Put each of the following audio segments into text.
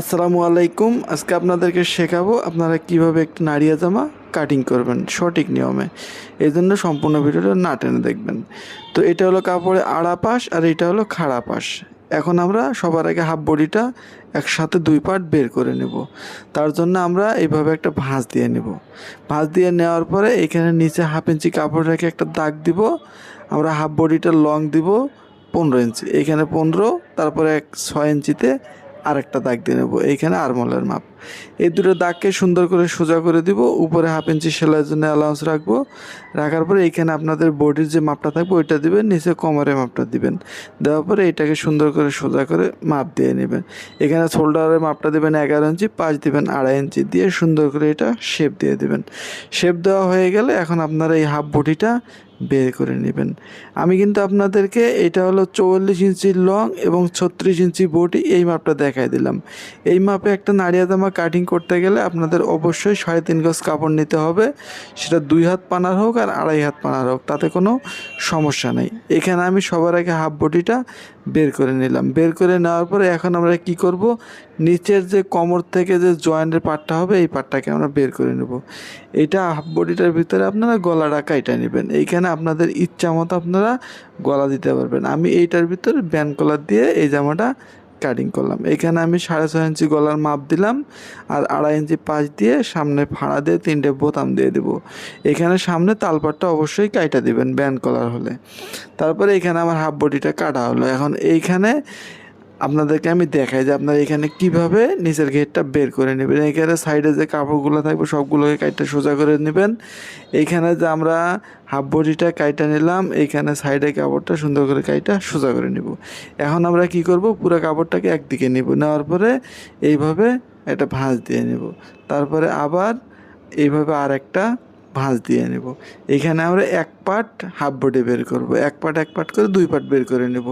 আসসালামু আলাইকুম। আজকে আপনাদেরকে শেখাবো আপনারা কীভাবে একটি নাড়িয়া জামা কাটিং করবেন সঠিক নিয়মে। এই জন্য সম্পূর্ণ ভিডিওটা না টেনে দেখবেন। তো এটা হলো কাপড়ে আড়া পাশ আর এটা হলো খাড়া পাশ। এখন আমরা সবার আগে হাফ বডিটা একসাথে দুই পার্ট বের করে নেব। তার জন্য আমরা এইভাবে একটা ভাঁজ দিয়ে নেব। ভাঁজ দিয়ে নেওয়ার পরে এখানে নিচে হাফ ইঞ্চি কাপড় রেখে একটা দাগ দিব। আমরা হাফ বডিটা লং দিব পনেরো ইঞ্চি। এইখানে পনেরো, তারপরে এক ছয় ইঞ্চিতে আরেকটা দাগ দিয়ে নেব। এইখানে আরমলের মাপ। এই দুটো দাগকে সুন্দর করে সোজা করে দিব। উপরে হাফ ইঞ্চি সেলাইয়ের জন্য অ্যালাউন্স রাখব। রাখার পরে এইখানে আপনাদের বডির যে মাপটা থাকবে, ওইটা দিবেন, নিচে কোমরের মাপটা দিবেন। দেওয়ার পরে এটাকে সুন্দর করে সোজা করে মাপ দিয়ে নেবেন। এখানে শোল্ডারের মাপটা দেবেন এগারো ইঞ্চি পাঁচ দিবেন আড়াই ইঞ্চি দিয়ে সুন্দর করে এটা শেপ দিয়ে দেবেন। শেপ দেওয়া হয়ে গেলে এখন আপনারা এই হাফ বডিটা বের করে নেবেন। আমি কিন্তু আপনাদেরকে এটা হলো চৌয়াল্লিশ ইঞ্চি লং এবং ছত্রিশ ইঞ্চি বডি এই মাপটা দেখাই দিলাম। এই মাপে একটা নাড়িয়া কাটিং করতে গেলে আপনাদের অবশ্যই সাড়ে তিন গজ কাপড় নিতে হবে। সেটা দুই হাত পানার হোক আর আড়াই হাত পানার হোক, তাতে কোনো সমস্যা নেই। এখানে আমি সবার আগে হাফ বডিটা বের করে নিলাম। বের করে নেওয়ার পরে এখন আমরা কি করব? নিচের যে কোমর থেকে যে জয়েন্টের পাটটা হবে, এই পার্টটাকে আমরা বের করে নেব। এটা হাফ বডিটার ভিতরে আপনারা গলাটা কাইটা নেবেন। এইখানে আপনাদের ইচ্ছা মতো আপনারা গলা দিতে পারবেন। আমি এইটার ভিতরে ব্যান কলার দিয়ে এই জামাটা কাটিং করলাম। এখানে আমি সাড়ে ছয় ইঞ্চি গলার মাপ দিলাম আর আড়াই ইঞ্চি পাঁচ দিয়ে সামনে ফাড়া দিয়ে তিনটে বোতাম দিয়ে দেবো। এখানে সামনে তালপাটটা অবশ্যই কাইটা দিবেন, ব্যান্ড কলার হলে। তারপরে এখানে আমার হাফ বডিটা কাটা হলো। এখন এইখানে আপনাদেরকে আমি দেখাই যে আপনারা এখানে কীভাবে নিচের ঘেরটা বের করে নেবেন। এখানে সাইডে যে কাপড়গুলো থাকবে, সবগুলোকে কাইটা সোজা করে নেবেন। এইখানে যে আমরা হাফ বডিটা কাইটা নিলাম এইখানে সাইডে কাপড়টা সুন্দর করে কাইটা সোজা করে নিব। এখন আমরা কি করব? পুরো কাপড়টাকে একদিকে নিব। নেওয়ার পরে এইভাবে একটা ভাঁজ দিয়ে নেব। তারপরে আবার এইভাবে আর একটা ভাঁজ দিয়ে নেব। এখানে আমরা এক পার্ট হাফ বডি বের করব। এক পার্ট এক পার্ট করে দুই পার্ট বের করে নেব।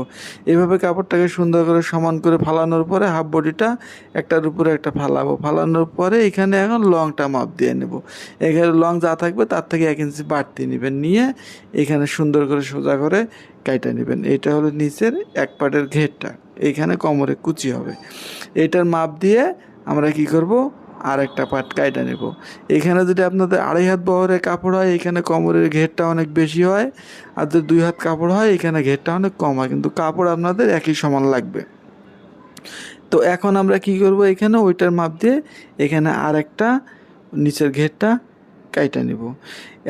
এভাবে কাপড়টাকে সুন্দর করে সমান করে ফালানোর পরে হাফ বডিটা একটার উপরে একটা ফালাবো। ফালানোর পরে এখানে এখন লংটা মাপ দিয়ে নেব। এখানে লং যা থাকবে তার থেকে এক ইঞ্চি বাড়তি নেবেন। নিয়ে এখানে সুন্দর করে সোজা করে কাইটা নেবেন। এটা হলো নিচের এক পার্টের ঘেরটা। এইখানে কোমরে কুচি হবে। এইটার মাপ দিয়ে আমরা কি করব? আর একটা পাট কাইটা নেব। এখানে যদি আপনাদের আড়াই হাত বহরের কাপড় হয়, এখানে কোমরের ঘেরটা অনেক বেশি হয়। আর যদি দুই হাত কাপড় হয়, এখানে ঘেরটা অনেক কম হয়। কিন্তু কাপড় আপনাদের একই সমান লাগবে। তো এখন আমরা কি করব এখানে? ওইটার মাপ দিয়ে এখানে আর একটা নিচের ঘেরটা কাইটা নেব।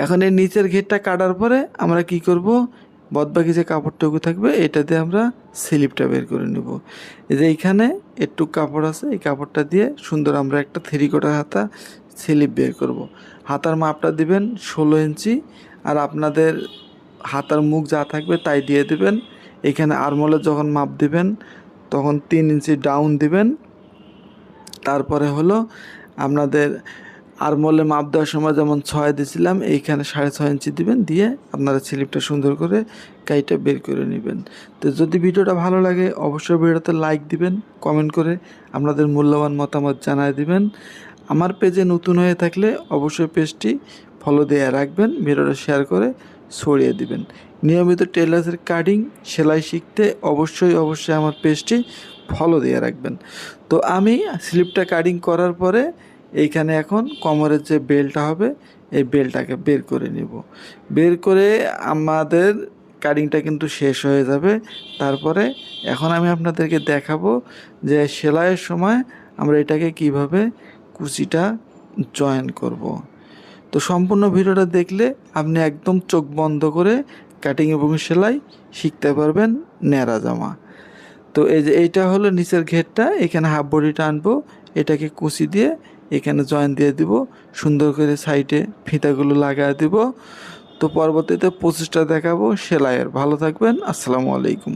এখন এই নিচের ঘেরটা কাটার পরে আমরা কি করব? বদবাকি যে কাপড়টুকু থাকবে, এটা দিয়ে আমরা স্লিপটা বের করে নেব। যে এইখানে একটু কাপড় আছে, এই কাপড়টা দিয়ে সুন্দর আমরা একটা থ্রি কোটার হাতা স্লিপ বের করব। হাতার মাপটা দিবেন ষোলো ইঞ্চি, আর আপনাদের হাতার মুখ যা থাকবে তাই দিয়ে দিবেন। এখানে আরমলে যখন মাপ দিবেন, তখন তিন ইঞ্চি ডাউন দিবেন। তারপরে হলো আপনাদের আরমলে মাপ দেওয়ার সময় যেমন ছয় দিয়েছিলাম এইখানে সাড়ে ছয় ইঞ্চি দিবেন, দিয়ে আপনারা স্লিপটা সুন্দর করে কাইটা বের করে নেবেন। তো যদি ভিডিওটা ভালো লাগে, অবশ্যই ভিডিওতে লাইক দিবেন, কমেন্ট করে আপনাদের মূল্যবান মতামত জানায় দিবেন। আমার পেজে নতুন হয়ে থাকলে অবশ্যই পেজটি ফলো দিয়ে রাখবেন, ভিডিওটা শেয়ার করে ছড়িয়ে দিবেন। নিয়মিত টেলার্সের কাটিং সেলাই শিখতে অবশ্যই অবশ্যই আমার পেজটি ফলো দিয়ে রাখবেন। তো আমি স্লিপটা কাটিং করার পরে এইখানে এখন কোমরের যে বেলটা হবে, এই বেলটাকে বের করে নিব। বের করে আমাদের কাটিংটা কিন্তু শেষ হয়ে যাবে। তারপরে এখন আমি আপনাদেরকে দেখাবো যে সেলাইয়ের সময় আমরা এটাকে কীভাবে কুচিটা জয়েন করব। তো সম্পূর্ণ ভিডিওটা দেখলে আপনি একদম চোখ বন্ধ করে কাটিং এবং সেলাই শিখতে পারবেন ন্যাড়া জামা। তো এই যে এইটা হলো নিচের ঘেরটা, এখানে হাফ বডিটা আনব, এটাকে কুচি দিয়ে এখানে জয়েন দিয়ে দিব। সুন্দর করে সাইডে ফিতাগুলো লাগিয়ে দিব। তো পরবর্তীতে প্রচেষ্টা দেখাবো সেলাইয়ের। ভালো থাকবেন। আসসালামু আলাইকুম।